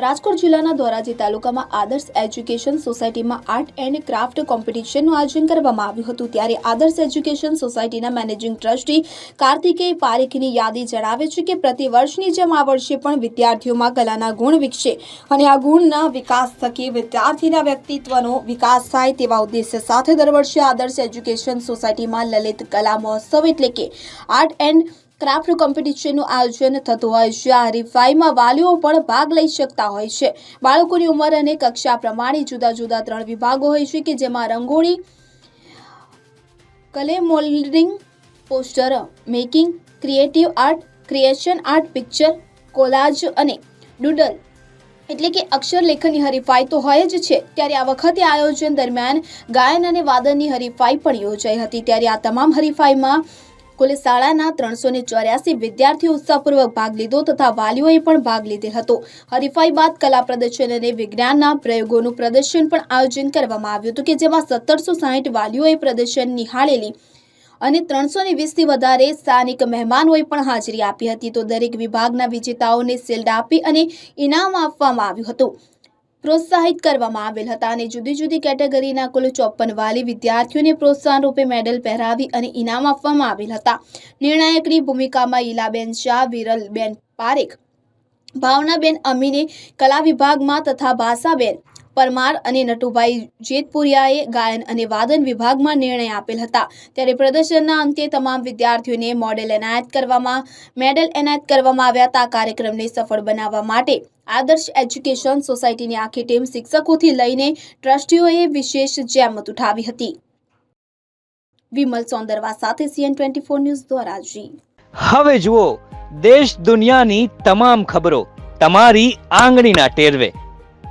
રાજકોટ જિલ્લાના ધોરાજી તાલુકામાં આદર્શ એજ્યુકેશન સોસાયટીમાં આર્ટ એન્ડ ક્રાફ્ટ કોમ્પિટિશનનું આયોજન કરવામાં આવ્યું હતું. ત્યારે આદર્શ એજ્યુકેશન સોસાયટીના મેનેજિંગ ટ્રસ્ટી કાર્તિકેય પારેખની યાદી જણાવે છે કે પ્રતિ વર્ષની જેમ આ વર્ષે પણ વિદ્યાર્થીઓમાં કલાના ગુણ વિકસે અને આ ગુણના વિકાસ થકી વિદ્યાર્થીના વ્યક્તિત્વનો વિકાસ થાય તેવા ઉદ્દેશ્ય સાથે દર વર્ષે આદર્શ એજ્યુકેશન સોસાયટીમાં લલિત કલા મહોત્સવ એટલે કે આર્ટ એન્ડ ક્રાફ્ટ કોમ્પિટિશનનું આયોજન થતું હોય છે. આ હરીફાઈમાં વાલીઓ પણ ભાગ લઈ શકતા હોય છે. બાળકોની ઉંમર અને કક્ષા પ્રમાણે જુદા જુદા ત્રણ વિભાગો હોય છે કે જેમાં rangoli clay moulding, poster making, creative art, creation art, picture, collage અને ડુડલ. એટલે કે અક્ષર લેખનની હરીફાઈ તો હોય જ છે. ત્યારે આ વખતે આયોજન દરમિયાન ગાયન અને વાદનની હરીફાઈ પણ યોજાઈ હતી. ત્યારે આ તમામ હરીફાઈમાં કુલ શાળાના ત્રણસો ને ચોર્યાસી વિદ્યાર્થીઓ ઉત્સાહપૂર્વક ભાગ લીધો તથા વાલીઓએ પણ ભાગ લીધેલ હતો. હરીફાઈ બાદ કલા પ્રદર્શન અને વિજ્ઞાનના પ્રયોગોનું પ્રદર્શન પણ આયોજન કરવામાં આવ્યું હતું કે જેમાં સત્તરસો સાહીઠ વાલીઓએ પ્રદર્શન નિહાળેલી અને ત્રણસો ને વીસથી વધારે સ્થાનિક મહેમાનોએ પણ હાજરી આપી હતી. તો દરેક વિભાગના વિજેતાઓને શિલ્ડ આપી અને ઇનામ આપવામાં આવ્યું હતું. પ્રોત્સાહિત કરવામાં આવેલ હતા અને જુદી જુદી કેટેગરીના કુલ ચોપન વાલી વિદ્યાર્થીઓને પ્રોત્સાહન રૂપે મેડલ પહેરાવી અને ઇનામ આપવામાં આવેલ હતા. નિર્ણાયકની ભૂમિકામાં ઈલાબેન શાહ, વિરલબેન પારેખ, ભાવનાબેન અમીને કલા વિભાગમાં તથા ભાષાબેન પરમાર અને નટુભાઈ જેતપુરિયાએ ગાયન અને વાદન વિભાગમાં નિર્ણય આપેલ હતા. ત્યારે પ્રદર્શનના અંતે તમામ વિદ્યાર્થીઓને મોડેલ એનાયત કરવામાં, મેડલ એનાયત કરવામાં આવ્યા હતા. કાર્યક્રમને સફળ બનાવવા માટે આદર્શ એજ્યુકેશન સોસાયટીની આખી ટીમ શિક્ષકોથી લઈને ટ્રસ્ટીઓએ વિશેષ જહેમત ઉઠાવી હતી. વિમલ સોંદરવા સાથે CN twenty four news Dhoraji. હવે જુઓ, દેશ દુનિયાની તમામ ખબરો તમારી આંગળીના ટેરવે.